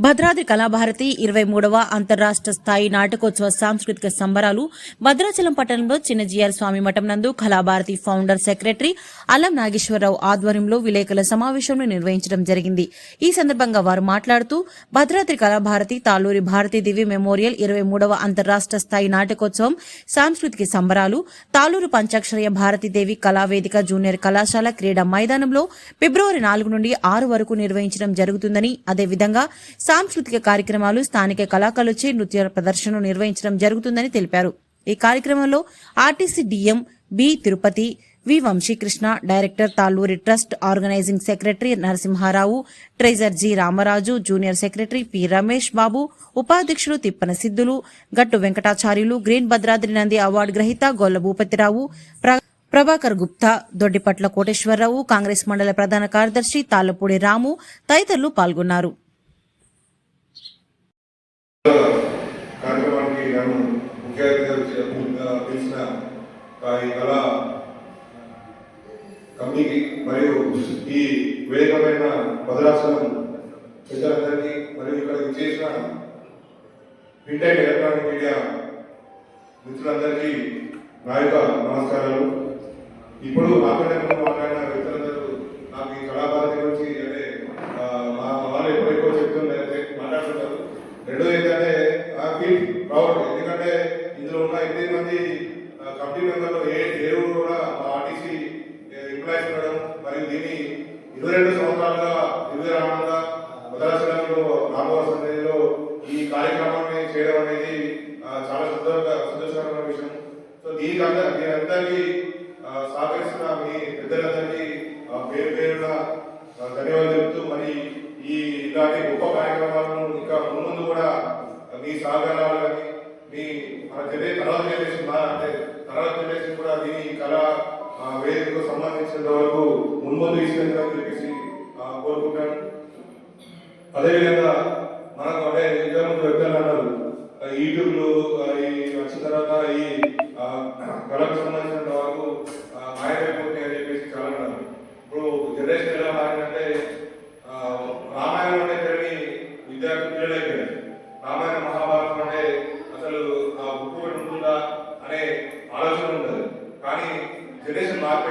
భద్రాద్రి కళాభారతి ఇరవై మూడవ అంతరాష్ట్ర స్థాయి నాటకోత్సవ సాంస్కృతిక సంబరాలు భద్రాచలం పట్టణంలో చిన్నజీఆర్ స్వామి మఠం నందు కళాభారతి ఫౌండర్ సెక్రటరీ అల్లం నాగేశ్వరరావు ఆధ్వర్యంలో విలేకరుల సమావేశంను నిర్వహించడం జరిగింది. ఈ సందర్భంగా వారు మాట్లాడుతూ భద్రాద్రి కళాభారతి తాలూరి భారతీ దివ్య మెమోరియల్ ఇరవై మూడవ అంతరాష్ట స్థాయి నాటకోత్సవం సాంస్కృతిక సంబరాలు తాలూరు పంచాక్షరయ భారతీదేవి కళావేదిక జూనియర్ కళాశాల క్రీడా మైదానంలో ఫిబ్రవరి నాలుగు నుండి ఆరు వరకు నిర్వహించడం జరుగుతుందని అదేవిధంగా సాంస్కృతిక కార్యక్రమాలు స్థానిక కళాకారులచే నృత్య ప్రదర్శనను నిర్వహించడం జరుగుతుందని తెలిపారు. ఈ కార్యక్రమంలో RTC DM B Tirupati V Vamsikrishna director Talluri trust organising secretary Narasimharao treasurer G Ramaraju junior secretary P Ramesh Babu ఉపాధ్యక్షులు తిప్పన సిద్ధులు గట్టు వెంకటాచార్యులు గ్రీన్ భద్రాద్రి నంది అవార్డు గ్రహీత గొల్ల భూపతిరావు ప్రభాకర్ గుప్తా దొడ్డిపట్ల కోటేశ్వరరావు కాంగ్రెస్ మండల ప్రధాన కార్యదర్శి తాళ్ళపూడి రాము తదితరులు పాల్గొన్నారు. వచ్చి- పిలిచిన ఈ కళా కమిటీకి మరియు ఈ వేగమైన భద్రాసనం ప్రజలందరికీ మరియు ఇక్కడ చేసిన ప్రింట్ ఎలక్ట్రానిక్ మీడియా మిత్రులందరికీ నా యొక్క నమస్కారాలు. ఇప్పుడు నాకంటే మాట్లాడిన వ్యక్తులందరూ నాకు ఈ కళాకారు గురించి అంటే ఆ, మా వాళ్ళు ఎప్పుడు ఎక్కువ చెప్తున్నారు మాట్లాడుతుంటారు రెండోది ఏంటంటే ఆ ఫీల్ ప్రౌడ్ ఎందుకంటే ఇందులో ఉన్న ఎనిమిది మంది ఆ, కమిటీ మెంబర్లు ఏ ఏడు కూడా ఆర్టీసీ ఎంప్లాయీస్ ఉండడం మరియు దీన్ని ఇరవై రెండు సంవత్సరాలుగా ఇరవై రావడంగా మద్రాసులో రామవాస సన్నిధిలో ఈ కార్యక్రమాన్ని చేయడం అనేది చాలా సంతోష సంతోషకరమైన విషయం. సో దీనికి అందరూ దీని అందరికీ సహకరిస్తున్న మీ పెద్దలందరికీ పేరు పేరున ధన్యవాదాలు చెప్తూ మరి ఈ ఇలాంటి గొప్ప కార్యక్రమాలను ఇంకా ముందు కూడా మీ సహకారాలు కానీ మీ మన జనరేషన్ తర్వాత జనరేషన్ అంటే తర్వాత జనరేషన్ కూడా దీని కళ వేదికకు సంబంధించినంత వరకు మున్ముందు తీసుకెళ్తారని చెప్పేసి కోరుకుంటాను. అదేవిధంగా మనకు అంటే ఇద్దరు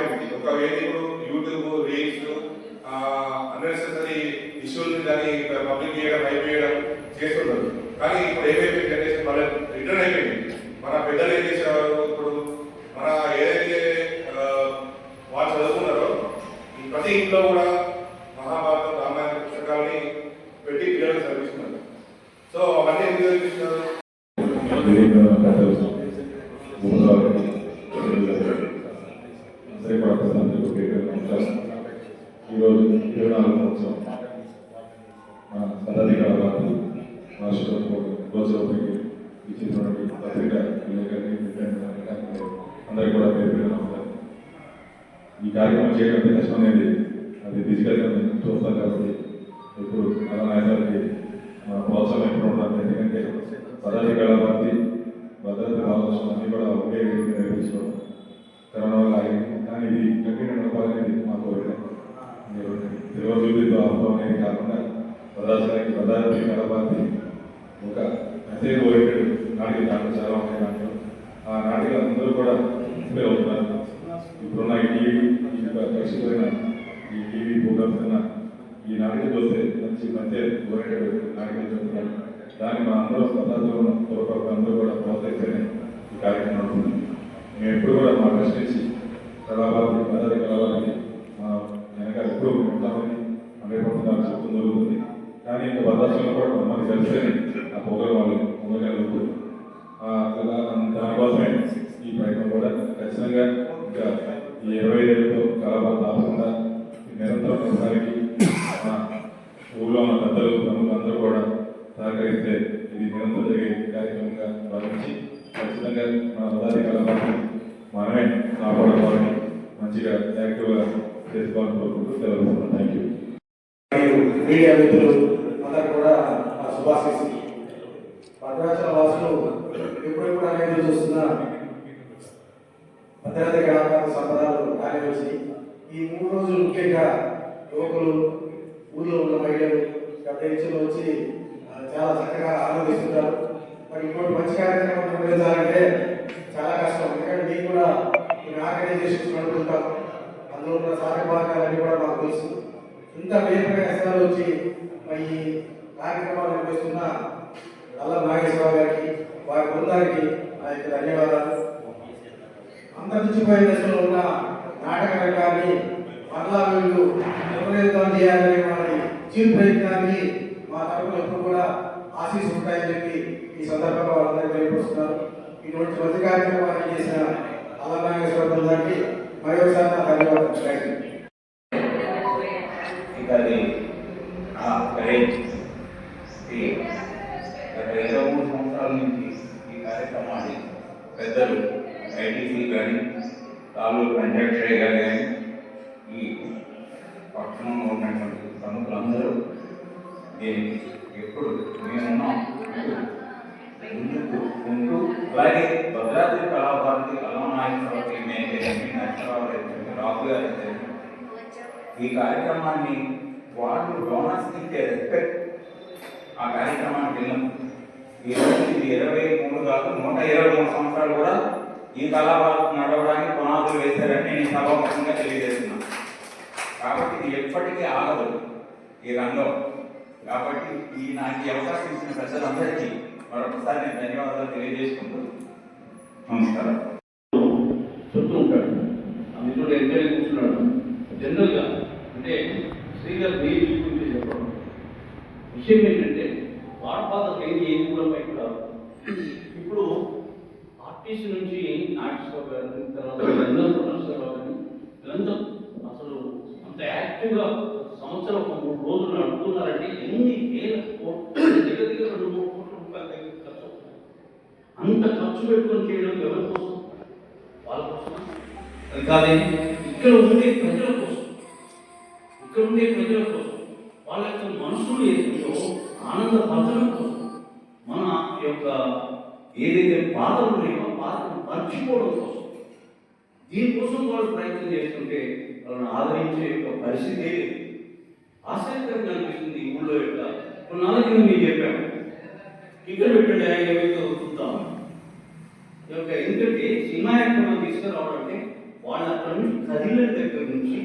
జనరేషన్ మారిపోయింది ఒక వేదికలు యూట్యూబ్ రీల్స్ అన్నెసరీ ఇష్యూల్ని దాన్ని పబ్లిక్ చేయడం అయిపోయడం చేస్తున్నారు కానీ ఇప్పుడు ఏమైపోయింది జనరేషన్ మళ్ళీ రిటర్న్ అయిపోయింది మన పెద్దలు ఏం చేసేవారు ఇప్పుడు మన ఏదైతే ఆ, వాళ్ళు చదువుకున్నారో ఈ ప్రతి ఇంట్లో కూడా మహాభారతం రామాయణ పుస్తకాలని పెట్టి పిల్లలకు చదివిస్తున్నారు సో అవన్నీ ఎందుకు చదివిస్తున్నారు ఈరోజు ఇరవై నాలుగు సంవత్సరం మన పదాధిక వారికి రాష్ట్ర రోజులపైకి ఇచ్చినటువంటి పత్రిక విలేకరులు, విద్యార్థులు, అందరికీ కూడా పేరు పేరున నమస్కారం. ఈ కార్యక్రమం చేయడం ఎంత కష్టం అనేది అది ఫిజికల్గా చూస్తాం కాబట్టి ఇప్పుడు అలా నాయకులకి మన ప్రోత్సాహం ఎప్పుడు ఉండాలి. ఎందుకంటే పదార్థ కళాభారతి భద్రత భాగస్వామి అన్ని కూడా ఒకే వేదిక కరోనా వల్ల ఆగింది. కానీ ఇది కంటిన్యూ నడపాలనేది మా కోరిక. మీరు తిరువూరు ఆహ్వానం అనేది కాకుండా పదార్థానికి పదార్థ కళాభారతి ఒక మెసేజ్ ఓరియంటెడ్ నాటిక దాంట్లో చాలా ఉన్నాయి దాంట్లో ఆ నాటికలు అందరూ కూడా ఇన్స్పైర్ అవుతున్నారు ఇప్పుడున్న ఈ టీవీ ఈ పరిస్థితులైన ఈ టీవీ ప్రోగ్రామ్స్ అయినా ఈ నాటిక చూస్తే మంచి మధ్య ఓరియంటెడ్ నాటికలు దాన్ని మా అందరూ పదార్థంలో పూర్వక అందరూ కూడా ప్రోత్సహిస్తేనే ఈ కార్యక్రమం ఉంటుంది మేము ఎప్పుడు కూడా మా ప్రశ్నించి నుంచి కళాభారతి పదార్థ కళాభారతి మా వెనక ఎప్పుడు ఉంటామని హండ్రెడ్ పర్సెంట్ చెప్తూ జరుగుతుంది కానీ ఇంకా భద్రాచలం కూడా మమ్మల్ని కలిసి ఆ పొగలు వాళ్ళు ఉండగలుగుతుంది మంచిగా యాక్టివ్గా చేసుకోవాలని కోరుకుంటూ సెలవు థ్యాంక్ యూ మీడియా మిత్రులు అందరూ కూడా నా భద్రాచల వాసులు ఎప్పుడెప్పుడు అనేది చూస్తున్న భద్రాద్రి కళాకారుల సంబరాలు కార్యదర్శి ఈ మూడు రోజులు ముఖ్యంగా యువకులు ఊళ్ళో ఉన్న మహిళలు పెద్ద వచ్చి చాలా చక్కగా ఆలోచిస్తుంటారు మరి ఇంకోటి మంచి కార్యక్రమం నిర్వహించాలంటే చాలా కష్టం ఎందుకంటే మీకు కూడా కొన్ని ఆర్గనైజేషన్స్ నడుపుతుంటాం అందులో ఉన్న సాధకబాధకాలన్నీ కూడా మాకు తెలుసు. ఇంత వేగమైన ఎస్ఆర్ వచ్చి మరి ఈ కార్యక్రమాలు నిర్వహిస్తున్న అల్లం నాగేశ్వరరావు గారికి వారి బృందానికి నా యొక్క ధన్యవాదాలు. అంతరించిపోయిన దశలో ఉన్న నాటక రంగాన్ని మరలా వీళ్ళు పునరుద్ధరణ చేయాలనే వారి చిరు ప్రయత్నానికి మా తరపున ఎప్పుడు కూడా ఆశీస్సు ఉంటాయని చెప్పి ఈ సందర్భంగా వాళ్ళందరికీ తెలియపరుస్తున్నారు. ఇటువంటి మంచి కార్యక్రమాన్ని చేసిన అల్లం నాగేశ్వర బృందానికి మరొకసారి నా ఇక అది ఆ కరేజ్ ఈ గత ఇరవై మూడు సంవత్సరాల నుంచి ఈ కార్యక్రమాన్ని పెద్దలు ఐటీసీ కానీ తాలూకు పంచాక్షయ్య కానీ ఈ పట్టణంలో ఉన్నటువంటి ప్రముఖులందరూ దీనికి ఎప్పుడు మేమున్నాం ముందుకు ఉంటూ అలాగే భద్రాద్రి కళాభారతి మేము నరసరావు గారు గారు అయితే ఈ కార్యక్రమాన్ని వాళ్ళు డోనర్స్ ఇచ్చే రెస్పెక్ట్ ఆ కార్యక్రమానికి వెళ్ళాము ఈ రోజు ఇది ఇరవై మూడు కాదు నూట ఇరవై మూడు సంవత్సరాలు కూడా ఈ కళాభారతం నడవడానికి పునాదులు వేశారని నేను ఈ సభాముఖంగా తెలియజేస్తున్నాను కాబట్టి ఇది ఎప్పటికీ ఆగదు ఈ రంగం. కాబట్టి ఈ నాకు అవకాశం ఇచ్చిన ప్రజలందరికీ మరొకసారి నేను ధన్యవాదాలు తెలియజేసుకుంటూ నమస్కారం. జనరల్గా అంటే శ్రీగారు నేను చూసుకుంటే చెప్పడం. విషయం ఏంటంటే వాడపాత లేని ఏది కూడా పైకి రాదు. ఇప్పుడు ఆర్టిస్ట్ నుంచి నాగేశ్వర గారు తర్వాత చంద్ర ప్రొఫెసర్ గారు వీళ్ళంతా అసలు అంత యాక్టివ్గా సంవత్సరం ఒక మూడు రోజులు నడుపుతున్నారంటే ఎన్ని వేల కోట్లు దగ్గర దగ్గర రెండు మూడు కోట్ల రూపాయల దగ్గర ఖర్చు అంత ఖర్చు పెట్టుకొని చేయడం ఎవరి కోసం? వాళ్ళ కోసం? అది కాదే ఇక్కడ ఉండే ప్రజల ఇక్కడ ఉండే ప్రజల కోసం వాళ్ళ యొక్క మనసులు ఏదో ఆనంద పరచడం కోసం మన యొక్క ఏదైతే బాధలు ఉన్నాయో బాధను మర్చిపోవడం కోసం దీనికోసం వాళ్ళు ప్రయత్నం చేస్తుంటే వాళ్ళని ఆదరించే యొక్క పరిస్థితి ఆశ్చర్యకరంగా అనిపిస్తుంది ఊళ్ళో యొక్క కొన్నాళ్ళ కింద మీకు చెప్పాము ఇక్కడ పెట్టండి ఏమైతే చూద్దాం. యొక్క ఎందుకంటే సినిమా యాక్టర్ మనం తీసుకురావడం అంటే వాళ్ళ అక్కడ నుంచి కదిలిన దగ్గర నుంచి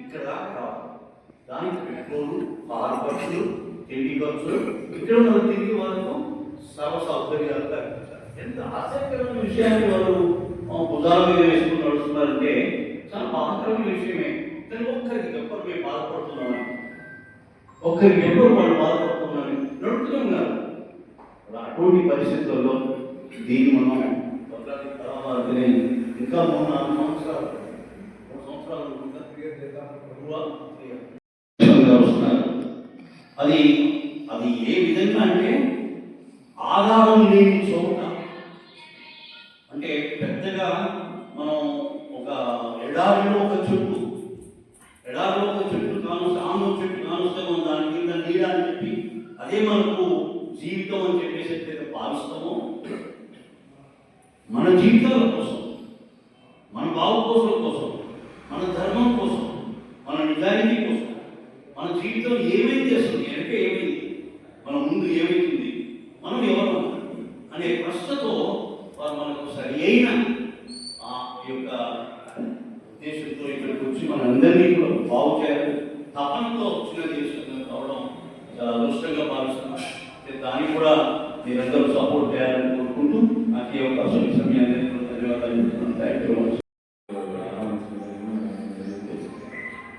ఇక్కడ దాకా రావాలి. దానికి పెట్రోల్ ఆరు ఖర్చులు తిండి ఖర్చులు ఇక్కడ మనం తిరిగి వాళ్ళకు సర్వ సౌకర్యాలు కల్పించాలి ఎంత ఆసక్తికరమైన విషయాన్ని వాళ్ళు భుజాల మీద వేసుకుని నడుస్తున్నారంటే చాలా బాధాకరమైన విషయమే. కానీ ఒక్కరికి ఎప్పుడు మేము బాధపడుతున్నామని ఒక్కరికి ఎప్పుడు వాళ్ళు బాధపడుతున్నారని నడుపుతున్నారు అటువంటి పరిస్థితుల్లో దీన్ని మనం భద్రాద్రి కళాభారతిని ఇంకా మూడు నాలుగు సంవత్సరాలు మూడు సంవత్సరాలు ఇంకా గురువా, క్రియ. వస్తున్నారు అది అది ఏ విధంగా అంటే ఆధారం లేని చోట. అంటే పెద్దగా మనం ఒక ఎడారిలో ఒక చెట్టు ఎడారిలో ఒక చెట్టు కానుస్తే ఆమె చెట్టు కానుస్తే మనం దాని కింద నీడ అని చెప్పి అదే మనకు జీవితం అని చెప్పేసి అయితే భావిస్తామో మన జీవితాల కోసం మన బావుకోసం కోసం మన ధర్మం కోసం మన నిజాయితీ కోసం మన జీవితం ఏమైంది అసలు? వెనక ఏమైంది? మన ముందు ఏమైతుంది? మనం ఎవరు అనే ప్రశ్నతో వారు మనకు సరి అయిన ఆ యొక్క ఉద్దేశంతో ఇక్కడికి వచ్చి మనందరినీ కూడా బాగు చేయాలి తపనతో వచ్చిన దేశంగా కావడం చాలా అదృష్టంగా భావిస్తున్నాను అయితే కూడా మీరందరూ సపోర్ట్ చేయాలని కోరుకుంటూ నాకు ఈ అవకాశం ఈ సమయాన్ని ధన్యవాదాలు చెప్తున్నాను. థ్యాంక్ యూ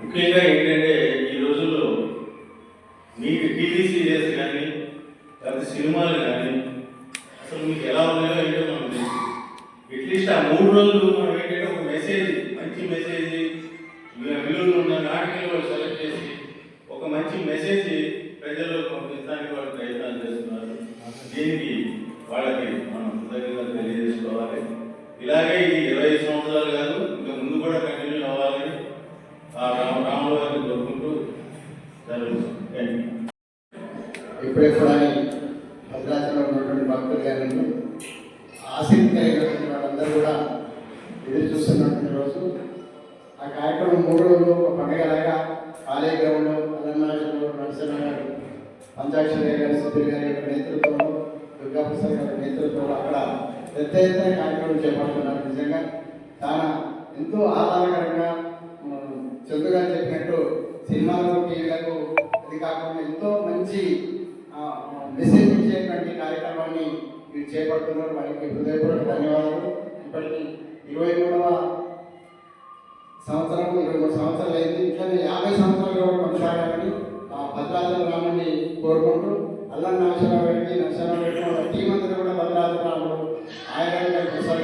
ముఖ్యంగా ఏంటంటే కానీ అసలు మీకు ఎలా ఉన్నాయో ఏంటో మనకు తెలుసు అట్లీస్ట్ ఆ మూడు రోజులు మనం ఏంటంటే ఒక మెసేజ్ మంచి మెసేజ్ విలువలు ఉన్న నాటికలు సెలెక్ట్ చేసి ఒక మంచి మెసేజ్ ప్రజల్లో పంపించడానికి వాళ్ళు ప్రయత్నాలు చేస్తున్నారు. దీనికి వాళ్ళకి మనం కృతజ్ఞతలు తెలియజేసుకోవాలి. ఇలాగే ఈ ఇరవై సంవత్సరాలు కాదు ఇంకా ముందు కూడా కంటిన్యూ అవ్వాలని ఆ రామ రాములు గారిని కోరుకుంటూ జరుగుతుంది థ్యాంక్ యూ ఇప్పుడెప్పుడు భద్రాచలంలో ఉన్నటువంటి భక్తులు కానీ ఆసక్తి కలిగినటువంటి వాళ్ళందరూ కూడా ఎదురు చూస్తున్నటువంటి రోజు ఆ కార్యక్రమం మూడు రోజులు ఒక పండుగలాగా కాళీ గ్రౌండ్లో అలంనాశంలో నరసింహ గారి సుధీర్ గారి యొక్క నేతృత్వంలో దుర్గా ప్రసాద్ గారి నేతృత్వంలో అక్కడ పెద్ద ఎత్తున కార్యక్రమం చేపడుతున్నారు. నిజంగా చాలా ఎంతో ఆహ్లాదకరంగా ఉమ్, చెప్పినట్టు సినిమాలు టీవీలకు ఇది కాకుండా ఎంతో మంచి మెసేజ్ ఇచ్చేటువంటి కార్యక్రమాన్ని మీరు చేపడుతున్నారు. వారికి హృదయపూర్వక ధన్యవాదాలు. ఇప్పటికీ ఇరవై మూడవ సంవత్సరం ఇరవై మూడు సంవత్సరాలు అయింది. ఇట్లనే యాభై సంవత్సరాలు కూడా కొనసాగాలని ఆ భద్రాచలం రాముని కోరుకుంటూ అల్లం నరసింహరావు గారికి నరసింహరావు గారికి టీం అందరూ కూడా భద్రాచలం రాముడు. ఆయన ప్రసాద్